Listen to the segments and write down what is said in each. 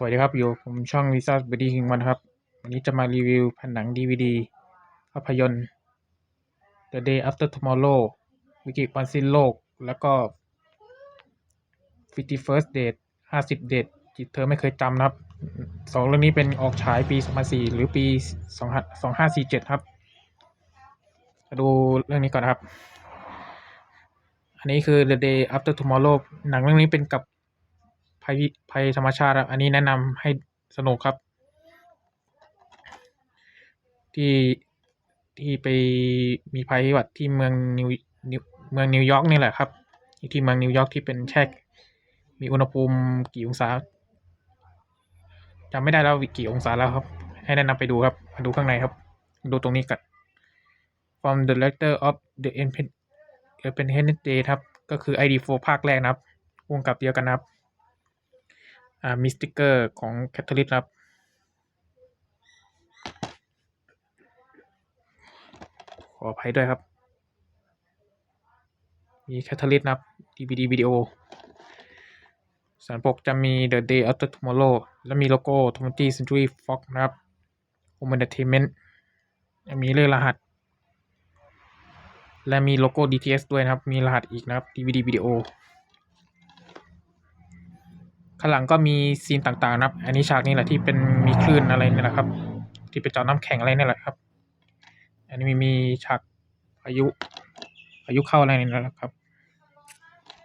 สวัสดีครับอยู่ผมช่อง Visa b o d y King วันครับ วันนี้จะมารีวิวแผ่นหนัง DVD ภาพยนตร์ The Day After Tomorrow วิกฤตวันสิ้นโลก แล้วก็ Fifty First Date 50 Date จิตเธอไม่เคยจำนะครับสองเรื่องนี้เป็นออกฉายปี 2004 หรือปี 2547 ครับมาดูเรื่องนี้ก่อนนครับ อันนี้คือ The Day After Tomorrow หนังเรื่องนี้เป็นกับ ภัยภัยธรรมชาติครับอันนี้แนะนำให้สนุกครับ ที่ที่ไปมีภัยพิบัติที่เมืองนิวเมืองนิวยอร์กนี่แหละครับ ที่เมืองนิวยอร์กที่เป็นแช่มีอุณหภูมิกี่องศาจำไม่ได้แล้วกี่องศาแล้วครับ ให้แนะนำไปดูครับมาดูข้างในครับ ดูตรงนี้กัน from the director of the Independence Day ครับ ก็คือ ID4 ภาคแรกนะครับวงกับเดียวกันนะครับ อ่ามีสติกเกอร์ของแคทเธอรีนครับขออภัยด้วยครับ มีแคทเธอรีนนะครับ DVD วิดีโอสันปกจะมี The Day After Tomorrow และมีโลโก้ 20th Century Fox นะครับ Home Entertainment มีเลขรหัส และมีโลโก้ DTS ด้วยนะครับ มีรหัสอีกนะครับ DVD วิดีโอ ข้างหลังก็มีซีนต่างๆนะครับ อันนี้ฉากนี้แหละที่เป็นมีคลื่นอะไรนี่แหละครับ ที่เป็นจอน้ำแข็งอะไรนี่แหละครับ อันนี้มีมีฉากพายุพายุเข้าอะไรนี่แหละครับ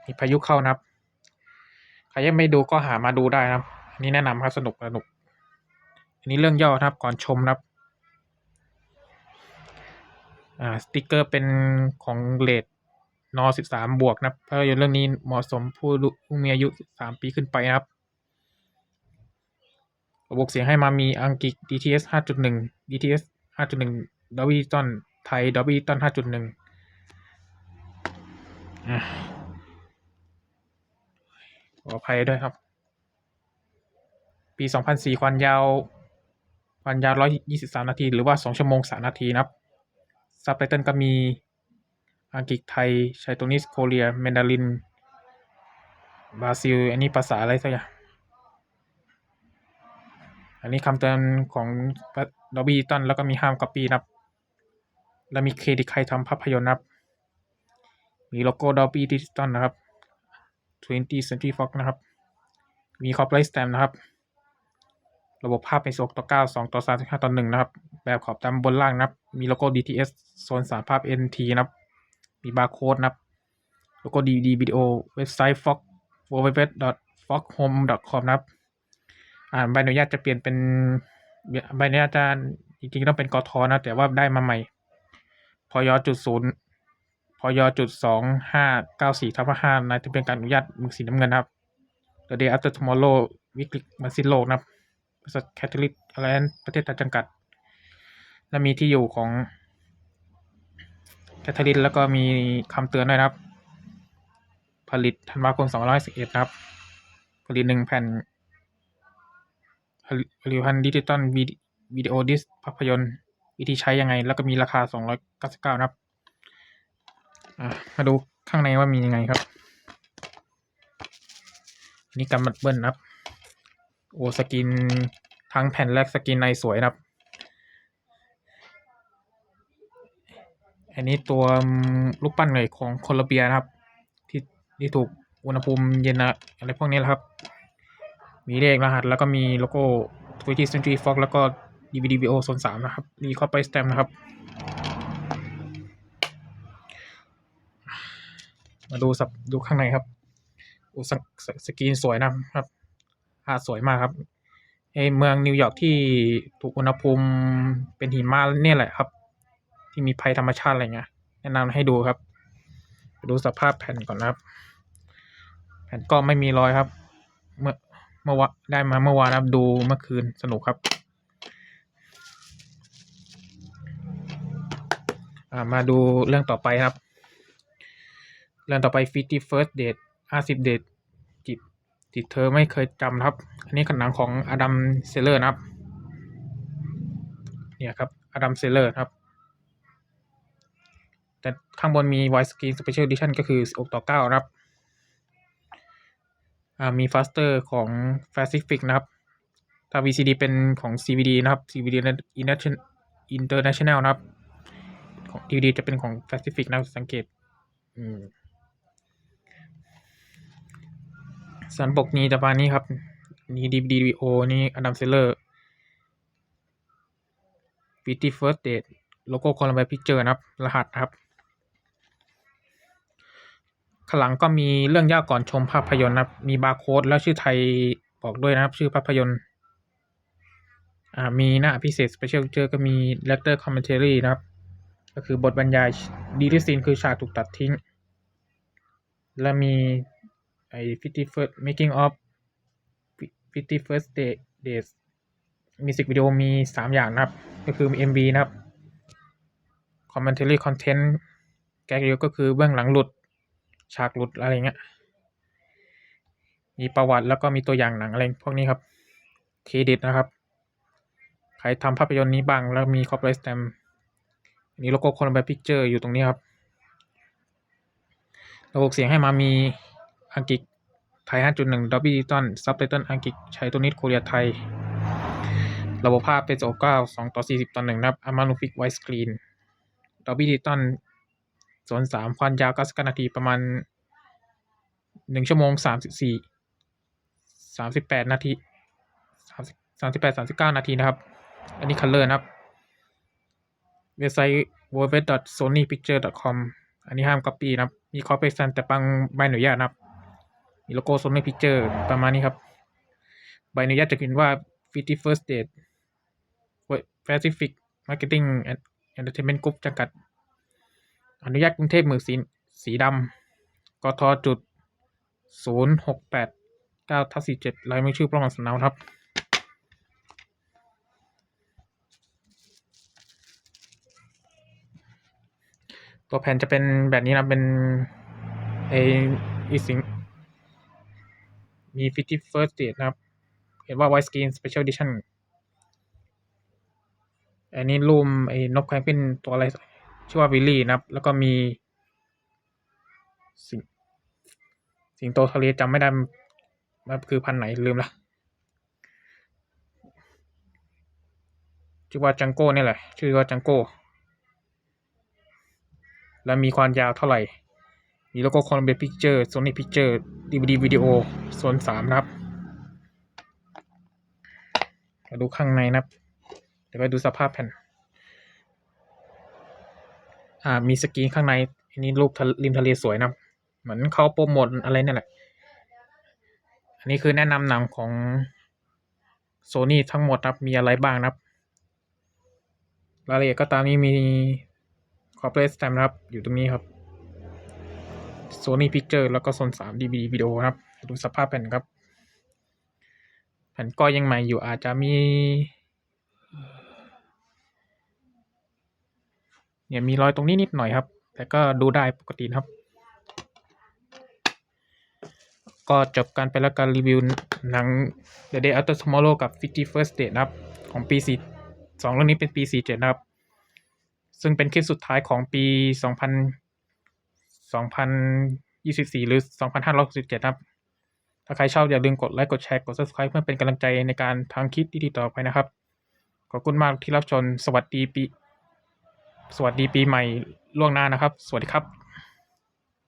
มีพายุเข้านะครับ ใครยังไม่ดูก็หามาดูได้นะครับ อันนี้แนะนำครับสนุกสนุก อันนี้เรื่องย่อนะครับก่อนชมนะครับ อ่าสติกเกอร์เป็นของเลด นอสิบสามบวกนะภาพยนตร์เรื่องนี้เหมาะสมผู้ผู้มีอายุสามปีขึ้นไปนะครับระบบเสียงให้มามีอังกฤษ DTS 5.1 DTS 5.1 Dolby Digital ไทย Dolby Digital 5.1อะขออภัยด้วยครับ ปี 2004 ความยาวความยาว 123 นาที หรือว่า 2 ชั่วโมง 3 นาทีนะครับซับไตเติลก็มี อังกฤษไทยไชโตนิสโคเรียแมนดารินบราซิล อันนี้ภาษาอะไรสักอย่าง อันนี้คำเตือนของดอบบี้ตันแล้วก็มีห้ามก๊อปปี้นะครับ แล้วมีเครดิตใครทำภาพยนตร์นะครับ มีโลโก้ดอบบี้ดิจิตอลนะครับ 20 Century Fox นะครับ มีคอปไลท์สแตมนะครับ ระบบภาพเป็น6ต่อ 9 2 ต่อ 35ต่อ 1 นะครับ แบบขอบดำบนล่างนะครับ มีโลโก้ DTS โซน3ภาพ NT นะครับ มีบาร์โค้ดนะครับ แล้วก็ DVD วิดีโอเว็บไซต์ fox www.foxhome.com นะครับอ่าใบอนุญาตจะเปลี่ยนเป็นใบอนุญาตจะจริงๆต้องเป็นกทนะ แต่ว่าได้มาใหม่พยจุดศูนย์พยจุดสองห้าเก้าสี่ทับห้าในจะเป็นการอนุญาตมึงสีน้ำเงินนะครับ The Day After Tomorrow วิกฤตมันสิ้นโลกนะครับบริษัทแคทเธอรีนอะไรนั้นประเทศไทยจำกัด และมีที่อยู่ของ แคทเธอรีนแล้วก็มีคำเตือนด้วยนะครับ ผลิตธันวาคม211นะครับ ผลิตหนึ่งแผ่นผลิตภัณฑ์ดิจิตอลวิดีโอดิสภาพยนตร์วิธีใช้ยังไง แล้วก็มีราคา 299นะครับมาดูข้างในว่ามียังไงครับนนี้กำมัดเบิ้ลนะครับ โอสกินทั้งแผ่นแรกสกินในสวยนะครับ อันนี้ตัวลูกปั้นหน่อยของโคลอมเบียนะครับ ที่ที่ถูกอุณหภูมิเย็นนะอะไรพวกนี้แหละครับ มีเลขรหัสแล้วก็มีโลโก้20 Century Fox แล้วก็ DVD VO โซน3นะครับมีเข้าไปสแตมนะครับ มาดูสับดูข้างในครับโอ้สสสกรีนสวยนะครับภาพสวยมากครับไอเมืองนิวยอร์กที่ถูกอุณหภูมิเป็นหิมะเนี่ยแหละครับ ที่มีภัยธรรมชาติอะไรเงี้ยแนะนำให้ดูครับดูสภาพแผ่นก่อนนะครับ แผ่นก็ไม่มีรอยครับ เมื่อเมื่อวะได้มาเมื่อวานนะครับดูเมื่อคืนสนุกครับมาดูเรื่องต่อไปครับ เรื่องต่อไป Fifty First Date ห้าสิบเดทจิตจิตเธอไม่เคยจำครับ อันนี้ขนังของอดัมเซเลอร์นะครับ เนี่ยครับอดัมเซเลอร์ครับ แต่ข้างบนมี Wide Screen Special Edition ก็คือ 16 ต่อ 9 นะครับอ่ามี Faster ของ Pacific นะครับ ถ้า VCD เป็นของ CVD นะครับ CVD International นะครับ ของ DVD จะเป็นของ Pacific นะครับ สังเกตสันปกนี้จะประมาณนี้ครับ นี่ DVD VO นี่อดัมเซเลอร์ Fifty First Date โลโก้คอลัมเบียพิกเจอร์นะครับ รหัสครับ ข้างหลังก็มีเรื่องย่าก่อนชมภาพยนตร์นะครับ มีบาร์โค้ดแล้วชื่อไทยบอกด้วยนะครับ ชื่อภาพยนตร์ อ่า มีหน้าพิเศษ Special Feature ก็มี Lector Commentary นะครับ ก็คือบทบรรยายดีที่ซีนคือฉากถูกตัดทิ้ง และมีไอ้ Fifty First Making of Fifty First Day Days มิวสิกวิดีโอมีสามอย่างนะครับ ก็คือมี MV นะครับ Commentary Content แก๊กเดียวก็คือเบื้องหลังหลุด ฉากหลุดอะไรเงี้ย มีประวัติแล้วก็มีตัวอย่างหนังอะไรพวกนี้ครับ เครดิตนะครับ ใครทำภาพยนตร์นี้บ้างแล้วมี copyright stamp อันนี้โลโก้คนแบบพิกเจอร์อยู่ตรงนี้ครับ ระบบเสียงให้มามีอังกฤษไทย 5.1 Dolby Digital Subtitle อังกฤษใช้ตัวนิดโคเรียไทย ระบบภาพเป็น9 2ต่อ40ต่อ1นะครับ Amazfix Widescreen Dolby Digital ส่ ส่วน3ความยาวเก้าสิบนาทีประมาณ1ชั่วโมง34 38นาที30 38 39นาทีนะครับ อันนี้ Color นะครับ เว็บไซต์ www.sonypicture.com อันนี้ห้าม copy นะครับ มี copy สันแต่ปังใบอนุญาตนะครับ มีโลโก้ Sony Picture ประมาณนี้ครับ ใบอนุญาตจะเขียนว่า Fifty First Date Pacific Marketing and Entertainment Group จำกัด อนุญาตกรุงเทพหมึกสีสีดำกทจุดศูนย์หกแปดเก้าทับสี่เจ็ดลายมือชื่อปล้องสนาครับตัวแผ่นจะเป็นแบบนี้นะเป็นไออีสิงมี50 first date นะครับ เห็นว่า white screen special edition อันนี้รูมไอ้นกแควงเป็นตัวอะไร ชื่อว่าวิลลี่นะครับ แล้วก็มี สิงสิงโตทะเลจำไม่ได้ว่าคือพันไหนลืมละชื่อว่าจังโก้นี่แหละ ชื่อว่าจังโก้ แล้วมีความยาวเท่าไหร่ มีโลโก้คอนเบ p พิกเจอร์โซนี่พิกเจอร์ดีวีดีวิดีโอโซนสามนะครับมาดูข้างในนะครับ เดี๋ยวไปดูสภาพแผ่น อ่ามีสกรีนข้างในอันนี้รูปริมทะเลสวยนะครับเหมือนเขาโปรโมทอะไรเนี่ยแหละ อันนี้คือแนะนำหนังของโซนี่ทั้งหมดนะครับ มีอะไรบ้างนะครับรายละเอียดก็ตามนี้มี corporate stamp นะครับ อยู่ตรงนี้ครับ Sony Picture แล้วก็โซนสาม DVD วิดีโอครับ ดูสภาพแผ่นครับ แผ่นก็ยังใหม่อยู่อาจจะมี เนี่ยมีรอยตรงนี้นิดหน่อยครับ แต่ก็ดูได้ปกตินะครับ ก็จบการไปแล้วการรีวิวหนัง The Day After Tomorrow กับ Fifty First Date นะครับ ของปีสี่สองเรื่องนี้เป็นปีสี่เจ็ดนะครับ ซึ่งเป็นคลิปสุดท้ายของปีสองพันสองพันยี่สิบสี่หรือสองพันห้าร้อยสิบเจ็ดครับ ถ้าใครชอบอย่าลืมกดไลค์ กดแชร์ กด subscribe เพื่อเป็นกำลังใจในการทำคลิปดีๆต่อไปนะครับ ขอบคุณมากที่รับชม สวัสดีปี สวัสดีปีใหม่ล่วงหน้านะครับ สวัสดีครับ